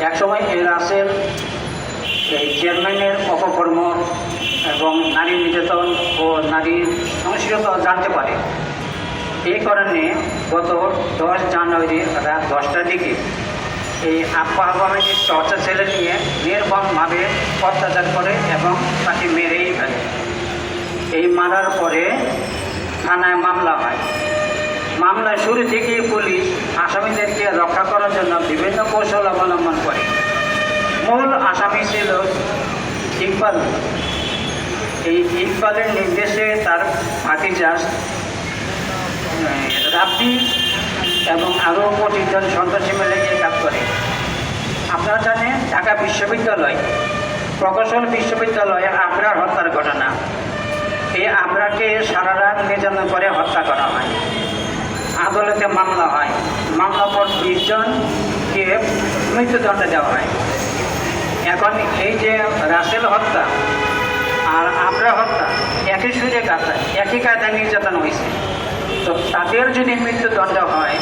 একসময় এই রাসেল এই চেয়ারম্যানের অপকর্ম এবং নারী নির্যাতন ও নারীর সহিংসতা জানতে পারে। এই কারণে গত দশ জানুয়ারি রাত দশটার দিকে এই আব্বা আবামের চর্চা ছেলে নিয়ে নির্মমভাবে অত্যাচার করে এবং তাকে মেরেই ফেলে। এই মারার পরে থানায় মামলা হয়। মামলায় শুরু থেকেই পুলিশ আসামিদেরকে রক্ষা ছিল ইকবাল এই ইকবালের নির্দেশে তার ভাতিজা রাব্বি এবং আরও পঁচিশ জন সন্ত্রাসী মিলে এই কাজ করে। আপনারা জানেন, ঢাকা বিশ্ববিদ্যালয়, প্রকৌশল বিশ্ববিদ্যালয়ে আবরার হত্যার ঘটনা। এই আবরাকে সারা রাত নির্যাতন করে হত্যা করা হয়। আদালতে মামলা হয়। মামলা পর বিশ জনকে মৃত্যুদণ্ড দেওয়া হয়। এখন এই যে রাসেল হত্যা আর আবরা হত্যা, একই সুরে কাজা একই কায়দায় নির্যাতন হয়েছে। তো তাদের যদি মৃত্যুদণ্ড হয়,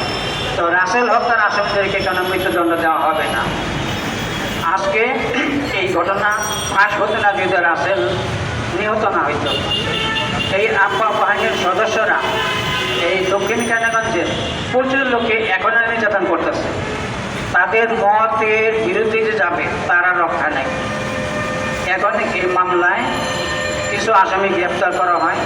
তো রাসেল হত্যার আসামিদেরকে কেন মৃত্যুদণ্ড দেওয়া হবে না। আজকে এই ঘটনা ফাঁস হতো না যদি রাসেল নিহত না হইত। এই আব্বা বাহিনীর সদস্যরা এই দক্ষিণ কানাগঞ্জের প্রচুর লোকে এখন নির্যাতন করতেছে। তাদের মতের বিরুদ্ধে যে যাবে, তারা রক্ষা নেই। এখন এই মামলায় কিছু আসামি গ্রেপ্তার করা হয়।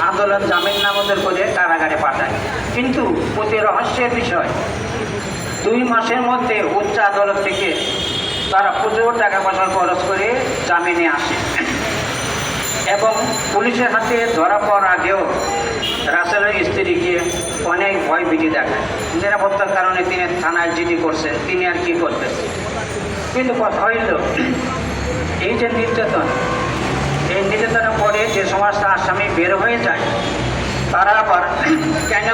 আদালত জামিন নামঞ্জুর করে কারাগারে পাঠায়। কিন্তু অতি রহস্যের বিষয়, দুই মাসের মধ্যে উচ্চ আদালত থেকে তারা প্রচুর টাকা পয়সা খরচ করে জামিনে আসে। এবং পুলিশের হাতে ধরা পড়ার আগেও রাসেলের অনেক ভয় ভীতি দেখায়। নিরাপত্তার কারণে তিনি থানায় জিডি করছেন, তিনি আর কি করতেন কিন্তু কথা হইল, এই যে নির্যাতন, এই নির্যাতনের পরে যে সমস্ত আসামি বের হয়ে যায়, তারা আবার কেন